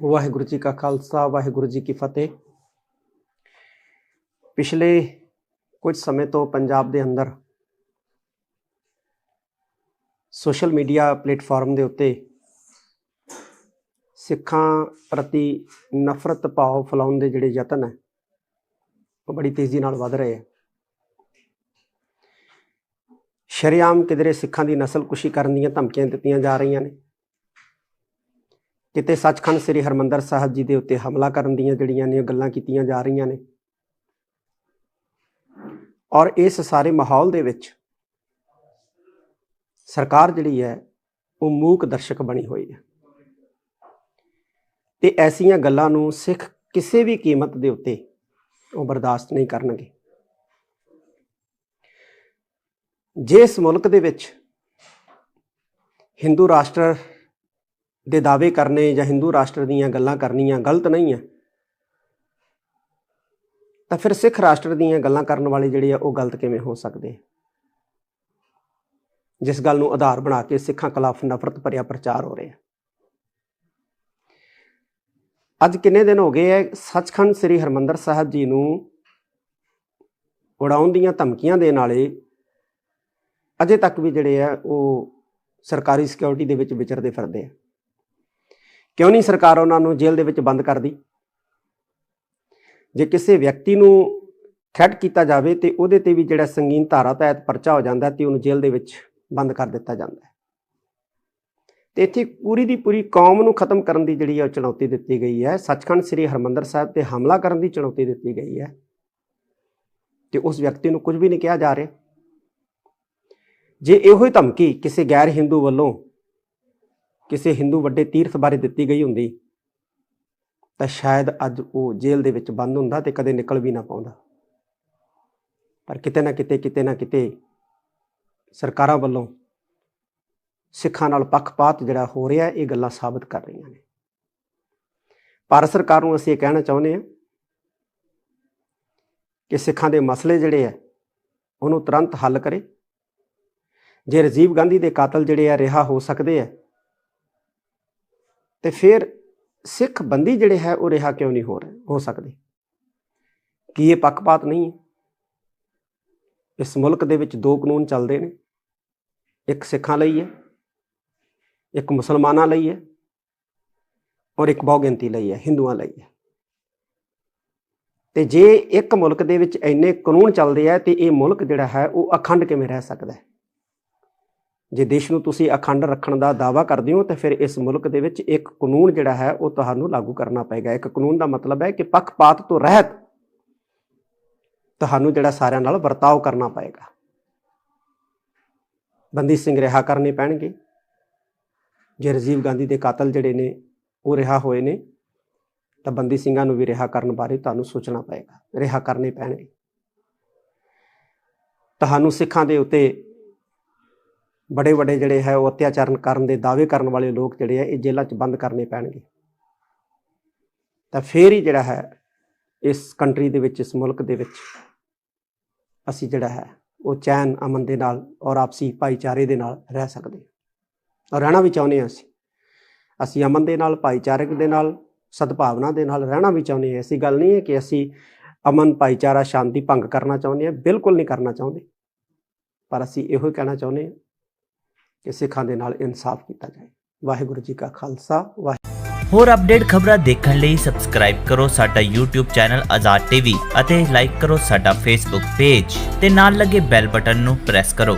ਵਾਹਿਗੁਰੂ ਜੀ ਕਾ ਖਾਲਸਾ, ਵਾਹਿਗੁਰੂ ਜੀ ਕੀ ਫਤਿਹ। ਪਿਛਲੇ ਕੁਝ ਸਮੇਂ ਤੋਂ ਪੰਜਾਬ ਦੇ ਅੰਦਰ ਸੋਸ਼ਲ ਮੀਡੀਆ ਪਲੇਟਫਾਰਮ ਦੇ ਉੱਤੇ ਸਿੱਖਾਂ ਪ੍ਰਤੀ ਨਫ਼ਰਤ ਭਾਵ ਫੈਲਾਉਣ ਦੇ ਜਿਹੜੇ ਯਤਨ ਹੈ, ਉਹ ਬੜੀ ਤੇਜ਼ੀ ਨਾਲ ਵੱਧ ਰਹੇ ਹੈ। ਸ਼ਰੇਆਮ ਕਿਧਰੇ ਸਿੱਖਾਂ ਦੀ ਨਸਲਕੁਸ਼ੀ ਕਰਨ ਦੀਆਂ ਧਮਕੀਆਂ ਦਿੱਤੀਆਂ ਜਾ ਰਹੀਆਂ ਨੇ ਕਿਤੇ ਸੱਚਖੰਡ ਸ੍ਰੀ ਹਰਮੰਦਰ ਸਾਹਿਬ ਜੀ ਦੇ ਉੱਤੇ ਹਮਲਾ ਕਰਨ ਦੀਆਂ ਜਿਹੜੀਆਂ ਨੇ ਗੱਲਾਂ ਕੀਤੀਆਂ ਜਾ ਰਹੀਆਂ ਨੇ। ਔਰ ਇਸ ਸਾਰੇ ਮਾਹੌਲ ਦੇ ਵਿੱਚ ਸਰਕਾਰ ਜਿਹੜੀ ਹੈ, ਉਹ ਮੂਕ ਦਰਸ਼ਕ ਬਣੀ ਹੋਈ ਹੈ। ਤੇ ਐਸੀਆਂ ਗੱਲਾਂ ਨੂੰ ਸਿੱਖ ਕਿਸੇ ਵੀ ਕੀਮਤ ਦੇ ਉੱਤੇ ਉਹ ਬਰਦਾਸ਼ਤ ਨਹੀਂ ਕਰਨਗੇ। ਜੇ ਇਸ ਮੁਲਕ ਦੇ ਵਿੱਚ ਹਿੰਦੂ ਰਾਸ਼ਟਰ ਦੇ ਦਾਅਵੇ ਕਰਨੇ ਜਾਂ ਹਿੰਦੂ ਰਾਸ਼ਟਰ ਦੀਆਂ ਗੱਲਾਂ ਕਰਨੀਆਂ ਗਲਤ ਨਹੀਂ ਹੈ ਤਾਂ ਫਿਰ ਸਿੱਖ ਰਾਸ਼ਟਰ ਦੀਆਂ ਗੱਲਾਂ ਕਰਨ ਵਾਲੇ ਜਿਹੜੇ ਆ, ਉਹ ਗਲਤ ਕਿਵੇਂ ਹੋ ਸਕਦੇ ਜਿਸ ਗੱਲ ਨੂੰ ਆਧਾਰ ਬਣਾ ਕੇ ਸਿੱਖਾਂ ਖਿਲਾਫ ਨਫ਼ਰਤ ਭਰਿਆ ਪ੍ਰਚਾਰ ਹੋ ਰਿਹਾ। ਅੱਜ ਕਿੰਨੇ ਦਿਨ ਹੋ ਗਏ ਐ, ਸੱਚਖੰਡ ਸ੍ਰੀ ਹਰਮੰਦਰ ਸਾਹਿਬ ਜੀ ਨੂੰ ਉਡਾਉਣ ਦੀਆਂ ਧਮਕੀਆਂ ਦੇਣ ਵਾਲੇ ਅਜੇ ਤੱਕ ਵੀ ਜਿਹੜੇ ਆ, ਉਹ ਸਰਕਾਰੀ ਸਿਕਿਉਰਿਟੀ ਦੇ ਵਿੱਚ ਵਿਚਰਦੇ ਫਿਰਦੇ ਆ। ਕਿਉਂ ਨਹੀਂ ਸਰਕਾਰ ਉਹਨਾਂ ਨੂੰ ਜੇਲ੍ਹ ਦੇ ਵਿੱਚ ਬੰਦ ਕਰਦੀ? ਜੇ ਕਿਸੇ ਵਿਅਕਤੀ ਨੂੰ ਥ੍ਰੈਟ ਕੀਤਾ ਜਾਵੇ ਤੇ ਉਹਦੇ ਤੇ ਵੀ ਜਿਹੜਾ ਸੰਗੀਨ ਧਾਰਾ ਤਹਿਤ ਪਰਚਾ ਹੋ ਜਾਂਦਾ ਤੇ ਉਹਨੂੰ ਜੇਲ੍ਹ ਦੇ ਵਿੱਚ ਬੰਦ ਕਰ ਦਿੱਤਾ ਜਾਂਦਾ ਹੈ। ਤੇ ਇੱਥੇ ਪੂਰੀ ਦੀ ਪੂਰੀ ਕੌਮ ਨੂੰ ਖਤਮ ਕਰਨ ਦੀ ਜਿਹੜੀ ਹੈ ਉਹ ਚੁਣੌਤੀ ਦਿੱਤੀ ਗਈ ਹੈ। ਸੱਚਖੰਡ ਸ੍ਰੀ ਹਰਮੰਦਰ ਸਾਹਿਬ ਤੇ ਹਮਲਾ ਕਰਨ ਦੀ ਚੁਣੌਤੀ ਦਿੱਤੀ ਗਈ ਹੈ। ਤੇ ਉਸ ਵਿਅਕਤੀ ਨੂੰ ਕੁਝ ਵੀ ਨਹੀਂ ਕਿਹਾ ਜਾ ਰਿਹਾ। ਜੇ ਇਹੋ ਹੀ ਧਮਕੀ ਕਿਸੇ ਗੈਰ ਹਿੰਦੂ ਵੱਲੋਂ ਕਿਸੇ ਹਿੰਦੂ ਵੱਡੇ ਤੀਰਥ ਬਾਰੇ ਦਿੱਤੀ ਗਈ ਹੁੰਦੀ, ਤਾਂ ਸ਼ਾਇਦ ਅੱਜ ਉਹ ਜੇਲ੍ਹ ਦੇ ਵਿੱਚ ਬੰਦ ਹੁੰਦਾ ਤੇ ਕਦੇ ਨਿਕਲ ਵੀ ਨਾ ਪਾਉਂਦਾ। ਪਰ ਕਿਤੇ ਨਾ ਕਿਤੇ ਕਿਤੇ ਨਾ ਕਿਤੇ ਸਰਕਾਰਾਂ ਵੱਲੋਂ ਸਿੱਖਾਂ ਨਾਲ ਪੱਖਪਾਤ ਜਿਹੜਾ ਹੋ ਰਿਹਾ, ਇਹ ਗੱਲਾਂ ਸਾਬਤ ਕਰ ਰਹੀਆਂ ਨੇ। ਭਾਰਤ ਸਰਕਾਰ ਨੂੰ ਅਸੀਂ ਇਹ ਕਹਿਣਾ ਚਾਹੁੰਦੇ ਹਾਂ ਕਿ ਸਿੱਖਾਂ ਦੇ ਮਸਲੇ ਜਿਹੜੇ ਆ, ਉਹਨੂੰ ਤੁਰੰਤ ਹੱਲ ਕਰੇ। ਜੇ ਰਾਜੀਵ ਗਾਂਧੀ ਦੇ ਕਾਤਲ ਜਿਹੜੇ ਆ, ਰਿਹਾ ਹੋ ਸਕਦੇ ਆ ਤੇ ਫਿਰ ਸਿੱਖ ਬੰਦੀ ਜਿਹੜੇ ਹੈ ਉਹ ਰਿਹਾ ਕਿਉਂ ਨਹੀਂ ਹੋ ਰਹੇ ਹੋ ਸਕਦੇ? ਕੀ ਇਹ ਪੱਖਪਾਤ ਨਹੀਂ ਹੈ? ਇਸ ਮੁਲਕ ਦੇ ਵਿੱਚ ਦੋ ਕਾਨੂੰਨ ਚੱਲਦੇ ਨੇ। ਇੱਕ ਸਿੱਖਾਂ ਲਈ ਹੈ, ਇੱਕ ਮੁਸਲਮਾਨਾਂ ਲਈ ਹੈ ਔਰ ਇੱਕ ਬਹੁਗਿਣਤੀ ਲਈ ਹੈ, ਹਿੰਦੂਆਂ ਲਈ ਹੈ। ਤੇ ਜੇ ਇੱਕ ਮੁਲਕ ਦੇ ਵਿੱਚ ਇੰਨੇ ਕਾਨੂੰਨ ਚੱਲਦੇ ਆ ਤੇ ਇਹ ਮੁਲਕ ਜਿਹੜਾ ਹੈ ਉਹ ਅਖੰਡ ਕਿਵੇਂ ਰਹਿ ਸਕਦਾ ਹੈ? ਜੇ ਦੇਸ਼ ਨੂੰ ਤੁਸੀਂ ਅਖੰਡ ਰੱਖਣ ਦਾ ਦਾਵਾ ਕਰਦੇ ਹੋ, ਤਾਂ ਫਿਰ ਇਸ ਮੁਲਕ ਦੇ ਵਿੱਚ ਇੱਕ ਕਾਨੂੰਨ ਜਿਹੜਾ ਹੈ, ਉਹ ਤੁਹਾਨੂੰ ਲਾਗੂ ਕਰਨਾ ਪਏਗਾ। ਇੱਕ ਕਾਨੂੰਨ ਦਾ ਮਤਲਬ ਹੈ ਕਿ ਪੱਖਪਾਤ ਤੋਂ ਰਹਿਤ ਤੁਹਾਨੂੰ ਜਿਹੜਾ ਸਾਰਿਆਂ ਨਾਲ ਵਰਤਾਓ ਕਰਨਾ ਪਏਗਾ। ਬੰਦੀ ਸਿੰਘ ਰਿਹਾ ਕਰਨੇ ਪੈਣਗੇ। ਜੇ ਰਾਜੀਵ ਗਾਂਧੀ ਦੇ ਕਾਤਲ ਜਿਹੜੇ ਨੇ, ਉਹ ਰਿਹਾ ਹੋਏ ਨੇ, ਤਾਂ ਬੰਦੀ ਸਿੰਘਾਂ ਨੂੰ ਵੀ ਰਿਹਾ ਕਰਨ ਬਾਰੇ ਤੁਹਾਨੂੰ ਸੋਚਣਾ ਪਏਗਾ। ਰਿਹਾ ਕਰਨੇ ਪੈਣਗੇ। ਤੁਹਾਨੂੰ ਸਿੱਖਾਂ ਦੇ ਉੱਤੇ ਬੜੇ ਵੱਡੇ ਜਿਹੜੇ ਹੈ ਉਹ ਅਤਿਆਚਾਰਨ ਕਰਨ ਦੇ ਦਾਅਵੇ ਕਰਨ ਵਾਲੇ ਲੋਕ ਜਿਹੜੇ ਆ ਇਹ ਜੇਲ੍ਹਾਂ 'ਚ ਬੰਦ ਕਰਨੇ ਪੈਣਗੇ। ਤਾਂ ਫੇਰ ਹੀ ਜਿਹੜਾ ਹੈ ਇਸ ਕੰਟਰੀ ਦੇ ਵਿੱਚ, ਇਸ ਮੁਲਕ ਦੇ ਵਿੱਚ ਅਸੀਂ ਜਿਹੜਾ ਹੈ ਉਹ ਚੈਨ ਅਮਨ ਦੇ ਨਾਲ ਔਰ ਆਪਸੀ ਭਾਈਚਾਰੇ ਦੇ ਨਾਲ ਰਹਿ ਸਕਦੇ ਹਾਂ। ਔਰ ਰਹਿਣਾ ਵੀ ਚਾਹੁੰਦੇ ਹਾਂ ਅਸੀਂ। ਅਸੀਂ ਅਮਨ ਦੇ ਨਾਲ, ਭਾਈਚਾਰਕ ਦੇ ਨਾਲ, ਸਦਭਾਵਨਾ ਦੇ ਨਾਲ ਰਹਿਣਾ ਵੀ ਚਾਹੁੰਦੇ ਹਾਂ। ਐਸੀ ਗੱਲ ਨਹੀਂ ਹੈ ਕਿ ਅਸੀਂ ਅਮਨ, ਭਾਈਚਾਰਾ, ਸ਼ਾਂਤੀ ਭੰਗ ਕਰਨਾ ਚਾਹੁੰਦੇ ਹਾਂ। ਬਿਲਕੁਲ ਨਹੀਂ ਕਰਨਾ ਚਾਹੁੰਦੇ। ਪਰ ਅਸੀਂ ਇਹੋ ਹੀ ਕਹਿਣਾ ਚਾਹੁੰਦੇ ਹਾਂ ਕਿ ਸਿੱਖਾਂ ਦੇ ਨਾਲ ਇਨਸਾਫ ਕੀਤਾ ਜਾਏ। ਵਾਹਿਗੁਰੂ ਜੀ ਕਾ ਖਾਲਸਾ ਵਾਹਿਗੁਰੂ ਹੋਰ ਅਪਡੇਟ ਖਬਰਾਂ ਦੇਖਣ ਲਈ ਸਬਸਕ੍ਰਾਈਬ ਕਰੋ ਸਾਡਾ YouTube ਚੈਨਲ ਆਜ਼ਾਦ ਟੀਵੀ ਅਤੇ ਲਾਈਕ ਕਰੋ ਸਾਡਾ Facebook ਪੇਜ ਤੇ ਨਾਲ ਲੱਗੇ ਬੈਲ ਬਟਨ ਨੂੰ ਪ੍ਰੈਸ ਕਰੋ।